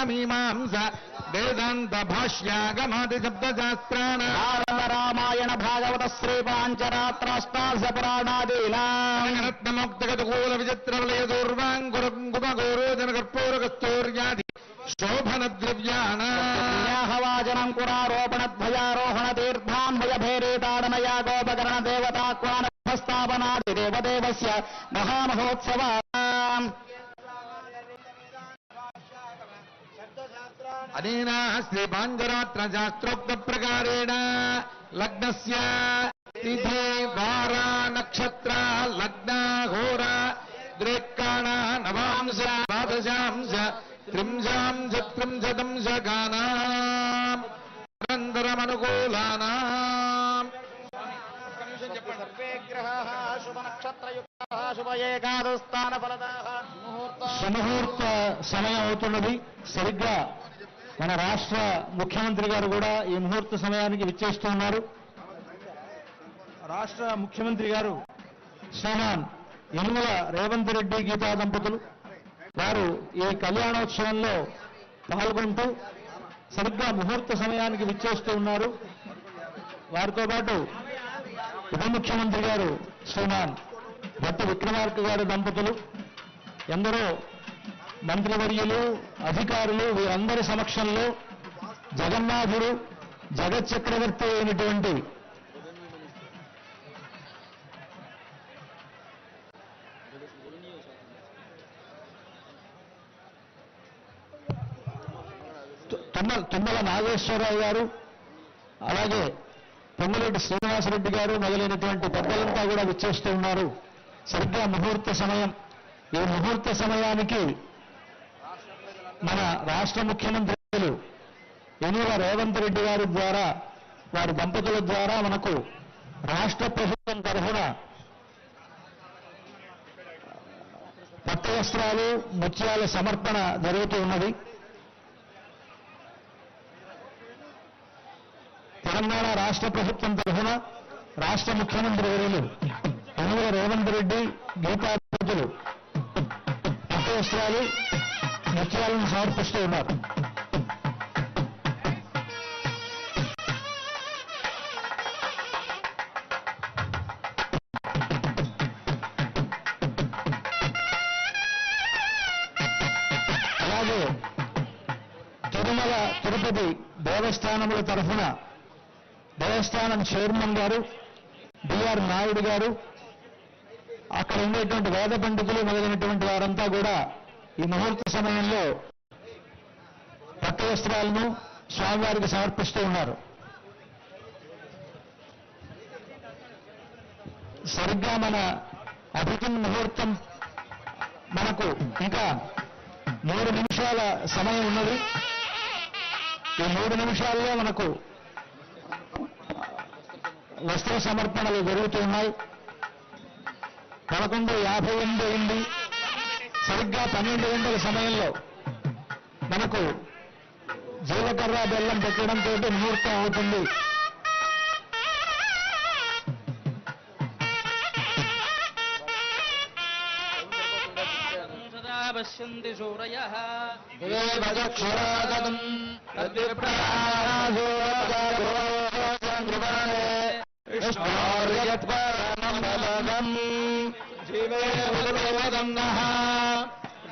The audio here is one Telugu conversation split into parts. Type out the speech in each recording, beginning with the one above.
तर्कमीमांसा वेदांत भाष्यागमादि शब्दशास्त्राण रामायण भागवत श्री पांचरात्राष्टाशपुराणादीनात्मोक्तगतकूल विचित्रवलय दूर्वाङ्कुरङ्कुमगोरोजनकर्पूरकस्तूर्यादि शोभनद्रव्याणाहवाचनं कुरारोपणद्भयारोहणतीर्थाम्भयभेरेताडमया गोपकरणदेवताक्वानस्थापनादिदेवदेवस्य महामहोत्सवा అనేన శ్రీ పాంజరాత్ర శాస్త్రోక్త ప్రకారేణ లగ్నస్య తిథి వార నక్షత్ర లగ్న హోర ద్రేక్కాణ నవాంశ ద్వాదశాంశ త్రింశాంశ త్రింశతంశ గానాం అనంతరమనుకూలానాం సుముహూర్త సమయం అవుతున్నది సరిగ్గా మన రాష్ట్ర ముఖ్యమంత్రి గారు కూడా ఈ ముహూర్త సమయానికి విచ్చేస్తున్నారు రాష్ట్ర ముఖ్యమంత్రి గారు శ్రీమాన్ యనుమల రేవంత్ రెడ్డి గీతా దంపతులు వారు ఈ కళ్యాణోత్సవంలో పాల్గొంటూ సరిగ్గా ముహూర్త సమయానికి విచ్చేస్తూ ఉన్నారు. వారితో పాటు ఉప ముఖ్యమంత్రి గారు శ్రీమాన్ భట్టి విక్రమార్క గారి దంపతులు. ఎందరో మంత్రివర్యులు అధికారులు వీరందరి సమక్షంలో జగన్నాథుడు జగత్ చక్రవర్తి అయినటువంటి తుమ్మల తుమ్మల నాగేశ్వరరావు గారు అలాగే పొంగులేటి శ్రీనివాసరెడ్డి గారు మొదలైనటువంటి పెద్దలంతా కూడా విచ్చేస్తూ ఉన్నారు. సరిగ్గా ముహూర్త సమయం ఈ ముహూర్త సమయానికి మన రాష్ట్ర ముఖ్యమంత్రులు ఎనుల రేవంత్ రెడ్డి గారి ద్వారా వారి దంపతుల ద్వారా మనకు రాష్ట్ర ప్రభుత్వం తరఫున పట్ట వస్త్రాలు ముత్యాల సమర్పణ జరుగుతూ ఉన్నది. తెలంగాణ రాష్ట్ర ప్రభుత్వం తరఫున రాష్ట్ర ముఖ్యమంత్రి వర్యులు యనుల రేవంత్ రెడ్డి గీతాపతులు పట్ట వస్త్రాలు నృత్యాలను సమర్పిస్తూ ఉన్నారు. అలాగే తిరుమల తిరుపతి దేవస్థానముల తరఫున దేవస్థానం చైర్మన్ గారు బిఆర్ నాయుడు గారు అక్కడ ఉండేటువంటి వేద పండితులు మొదలైనటువంటి వారంతా కూడా ఈ ముహూర్త సమయంలో పట్టు వస్త్రాలను స్వామివారికి సమర్పిస్తూ ఉన్నారు. సరిగ్గా మన అభిజిన్ ముహూర్తం మనకు ఇంకా మూడు నిమిషాల సమయం ఉన్నది. ఈ మూడు నిమిషాల్లో మనకు వస్త్ర సమర్పణలు జరుగుతూ ఉన్నాయి. పదకొండు యాభై ఎనిమిది అయింది. సరిగ్గా పన్నెండు గంటల సమయంలో మనకు జీలకర్ర బెల్లం పెట్టడంతో ముహూర్తం అవుతుంది.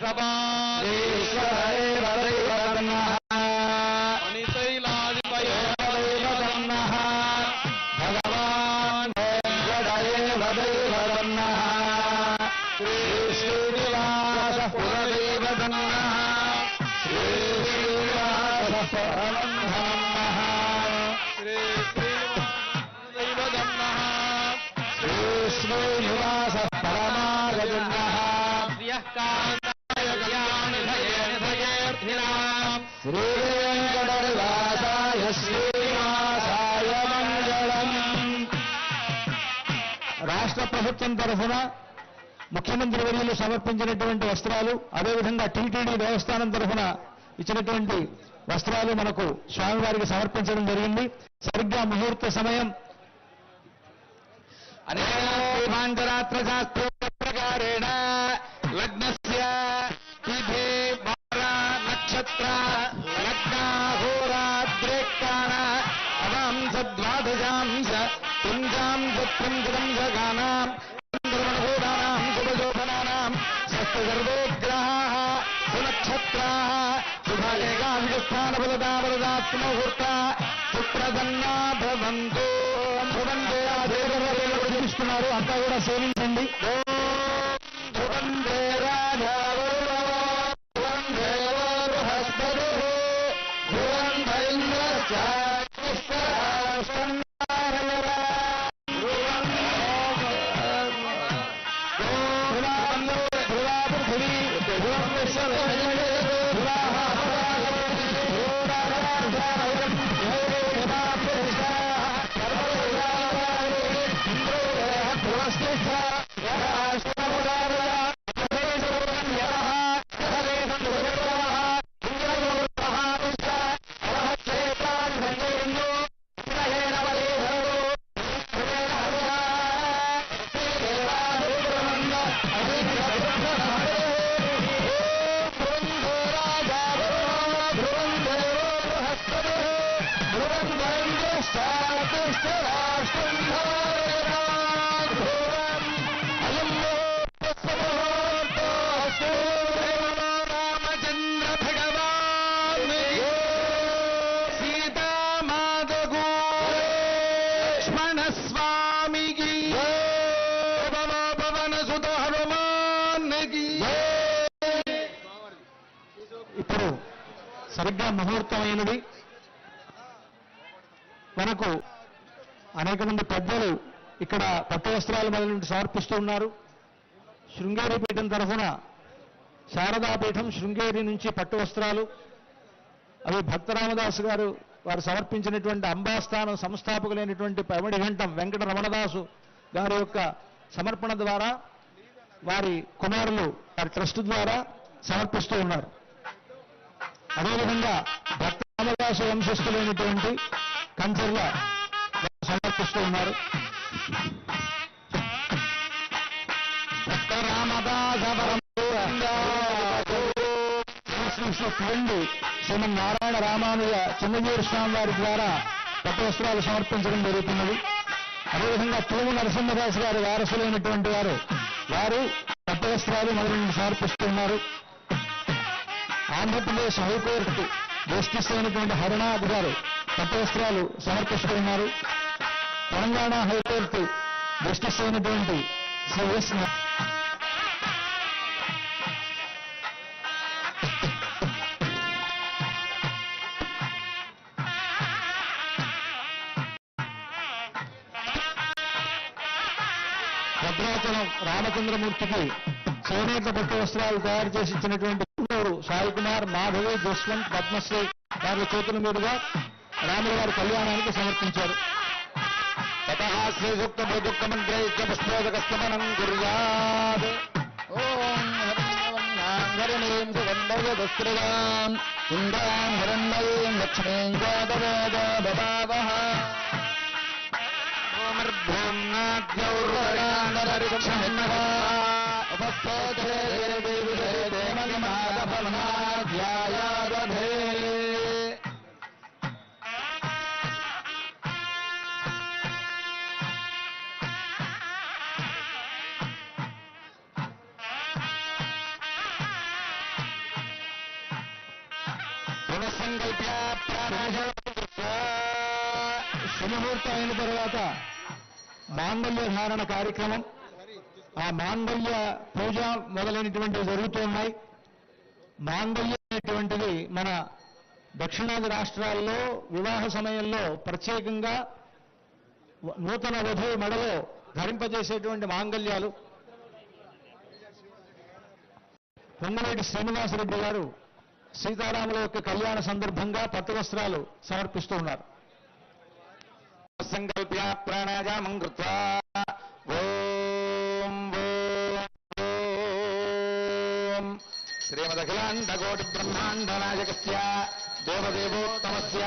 సదా పశ్యంతి శౌరయః భగవాన్ శ్రీ శ్రీనివాస పురదేవదన్న శ్రీ శ్రీనివాస పరమహంసః శ్రీ శ్రీనివాసదైవదన్న ప్రభుత్వం తరఫున ముఖ్యమంత్రి వర్యులు సమర్పించినటువంటి వస్త్రాలు అదేవిధంగా టీటీడీ దేవస్థానం తరఫున ఇచ్చినటువంటి వస్త్రాలు మనకు స్వామివారికి సమర్పించడం జరిగింది. సరిగ్గా ముహూర్త సమయం అనేకాంతరాత్ర శాస్త్ర ప్రకారేణ లగ్నస్య తిథి వార నక్షత్ర నక్షత్ర అవాంశ ద్వాదశాంశ పుంజాంశ పుంజంశ గానా సర్వోగ్రహాः సునక్షత్రాः శుభాలేకాభిస్థానబలదాబలదాత్మముహూర్త సుప్రసన్నా భవంతో భవంతో చూపిస్తున్నారు అంతా కూడా సేవించండి ముహూర్తమైనది మనకు అనేక మంది పెద్దలు ఇక్కడ పట్టు వస్త్రాలు నుండి సమర్పిస్తూ ఉన్నారు. శృంగేరి పీఠం తరఫున శారదాపీఠం శృంగేరి నుంచి పట్టు వస్త్రాలు అవి భక్తరామదాసు గారు వారు సమర్పించినటువంటి అంబాస్థానం సంస్థాపకులైనటువంటి పమిడి ఘంటం వెంకట రమణదాసు గారి యొక్క సమర్పణ ద్వారా వారి కుమారులు వారి ట్రస్ట్ ద్వారా సమర్పిస్తూ ఉన్నారు. అదేవిధంగా భక్త వంశస్థులైనటువంటి కంచర్ల సమర్పిస్తూ ఉన్నారు భక్త ఫ్రెండ్ శ్రీమన్ నారాయణ రామానుజ చిన్నజీవి స్వామి వారి ద్వారా పట్టు వస్త్రాలు సమర్పించడం జరుగుతున్నది అదేవిధంగా తూము నరసింహదాస్ గారి వారసులైనటువంటి వారు వారు పట్టు వస్త్రాలు మొదలైన సమర్పిస్తున్నారు ఆంధ్రప్రదేశ్ హైకోర్టు జస్టిస్ అయినటువంటి హరినాథ్ గారు పట్టు వస్త్రాలు సమర్పిస్తూ తెలంగాణ హైకోర్టు జస్టిస్ అయినటువంటి శ్రీ ఎస్ భద్రాచలం రామచంద్రమూర్తికి సోనేత పట్టు వస్త్రాలు తయారు చేసి ఇచ్చినటువంటి కుండూరు సాయి కుమార్ మాధవి జస్వంత్ పద్మశ్రీ వారి చేతుల మీదుగా రాముల వారి కళ్యాణానికి సమర్పించారు. తతః శ్రీసూక్త భూదుక్త మాధవనాధ్యాయాదధే పునఃసంకల్ప్య శుభముహూర్తం అయిన తర్వాత మాంగళ్య ధారణ కార్యక్రమం ఆ మాంగళ్య పూజ మొదలైనటువంటివి జరుగుతూ ఉన్నాయి. మాంగళ్యం అనేటువంటిది మన దక్షిణాది రాష్ట్రాల్లో వివాహ సమయంలో ప్రత్యేకంగా నూతన వధువు మెడలో ధరింపజేసేటువంటి మాంగళ్యాలు. పొంగలేటి శ్రీనివాసరెడ్డి గారు సీతారాముల యొక్క కళ్యాణ సందర్భంగా పట్టు వస్త్రాలు సమర్పిస్తూ ఉన్నారు. సంకల్ప్య ప్రాణాయామం కృత్వా శ్రీమదఖిలాండకోటి బ్రహ్మాండ నాయకస్య దేవదేవోత్తమస్య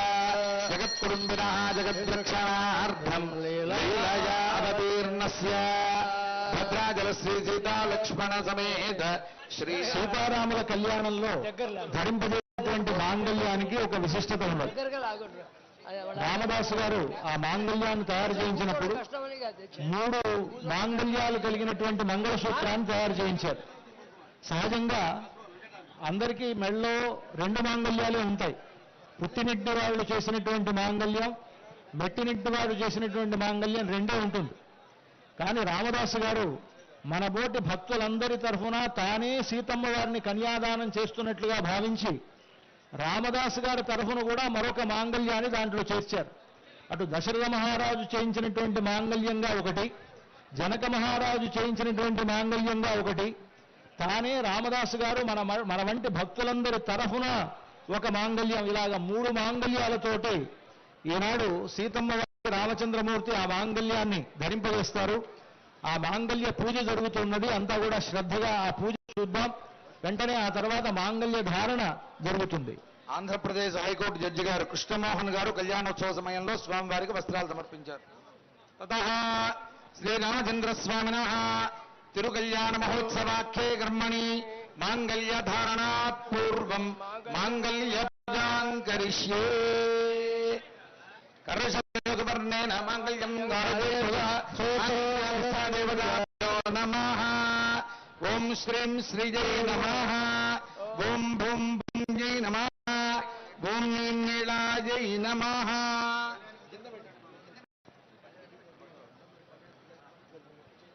జగత్కుటుంబినः జగద్రక్షణార్థం. లీలయా అవతీర్ణస్య భద్రాచల శ్రీ సీతా లక్ష్మణ సమేత శ్రీ సీతారాముల కళ్యాణంలో ధరింపజే చేసినటువంటి మాంగళ్యానికి ఒక విశిష్టత ఉన్నది. వాళ్ళ రామదాసు గారు ఆ మాంగళ్యాన్ని తయారు చేయించినప్పుడు. మూడు మాంగళ్యాలు కలిగినటువంటి మంగళసూత్రాన్ని తయారు చేయించారు. సహజంగా అందరికీ మెళ్ళలో రెండు మాంగళ్యాలే ఉంటాయి. పుట్టినిడ్డి వాళ్ళు చేసినటువంటి మాంగళ్యం మెట్టినిడ్డి వాడు చేసినటువంటి మాంగళ్యం రెండే ఉంటుంది. కానీ రామదాసు గారు మన బోటి భక్తులందరి తరఫున తానే సీతమ్మ వారిని కన్యాదానం చేస్తున్నట్లుగా భావించి రామదాసు గారి తరఫున కూడా మరొక మాంగళ్యాన్ని దాంట్లో చేర్చారు. అటు దశరథ మహారాజు చేయించినటువంటి మాంగళ్యంగా ఒకటి జనక మహారాజు చేయించినటువంటి మాంగళ్యంగా ఒకటి తానే రామదాసు గారు మన మన వంటి భక్తులందరి తరఫున ఒక మాంగళ్యం ఇలాగ మూడు మాంగళ్యాలతోటి ఈనాడు సీతమ్మ రామచంద్రమూర్తి ఆ మాంగళ్యాన్ని ధరింపజేస్తారు. ఆ మాంగళ్య పూజ జరుగుతున్నది. అంతా కూడా శ్రద్ధగా ఆ పూజ చూద్దాం. వెంటనే ఆ తర్వాత మాంగళ్య ధారణ జరుగుతుంది. ఆంధ్రప్రదేశ్ హైకోర్టు జడ్జి గారు కృష్ణమోహన్ గారు కళ్యాణోత్సవ సమయంలో స్వామివారికి వస్త్రాలు సమర్పించారు. తత శ్రీరామచంద్ర స్వామిన తిరుకల్యాణ మహోత్సవాఖ్యే కర్మణి. మాంగళ్య ధారణాత్ పూర్వం మాంగళ్య కరిష్యే. కర్షవర్ణేన మాంగళ్యం నమః ఓం శ్రీం శ్రీజై నమః ఓం భూం భూం జై నమః ఓం నీలాజై నమః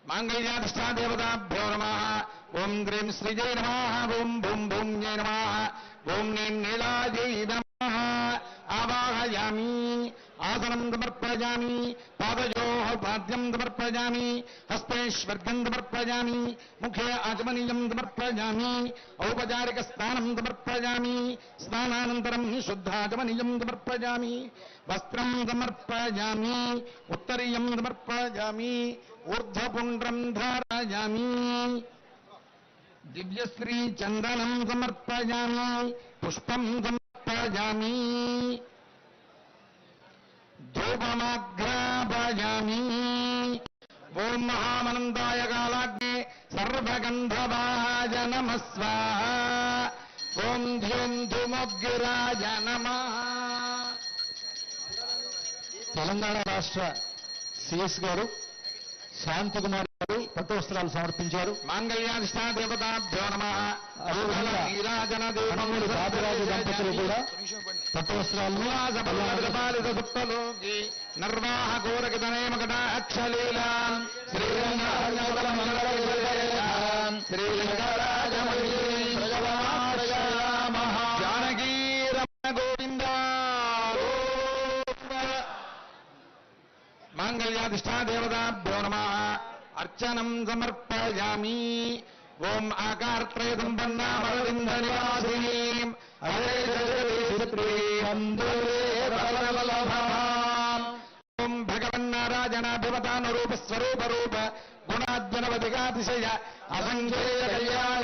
మాంగళ్యాధిష్టాదేవతాభ్యో నమ ఓం గ్రీం శ్రీజై నమ ఓం భూం భూం జై నమ ఓం నీలాజై నమ ఆవాహయామి ఆసనం సమర్పయామి పాదయో పాద్యం సమర్పయామి హస్తేశ్వర్గం సమర్పయామి ముఖే ఆచమనీయం సమర్పయామి ఔపచారిక స్నానం సమర్పయామి స్నానానంతరం శుద్ధాచమనీయం సమర్పయామి వస్త్రం సమర్పయామి ఉత్తరీయం సమర్పయామి ఊర్ధ్వపుండ్రం ధారయామి దివ్యశ్రీ చందనం సమర్పయామి పుష్పం సమర్పయామి ధూపమాఘ్రాపయామి ఓం మహామనందాయ కాలాగ్నే సర్వగంధవాజ నమ స్వాహ ఓం ధ్యూం ధూమోగ్గిరాజ నమ తెలంగాణ రాష్ట్ర సిఎస్ గారు శాంతికుమార్ గారు పట్టు వస్త్రాలు సమర్పించారు. మాంగళ్యాధిష్టాదేవతాభ్యో నమ. అదేవిధంగా నీరాజన కనుమూరి బాబురాజు దంపతులు కూడా పట్టు వస్త్రాలను పాలిత సుప్తలోకి నిర్వాహ కోరకితనే గోవింద మాంగళ్యాధిష్టాదేవతాభ్యో నమ అర్చనం సమర్పయామి ഓം ആകാർത്രയതുംബന്നാമരവിന്ദനിവാസിനീം ഓം ഭഗവന്നാരാജനാഭിമതാനുരൂപ സ്വരൂപരൂപ ഗുണാദ്വനവധികാതിശയ അസംഖ്യ കല്യാണ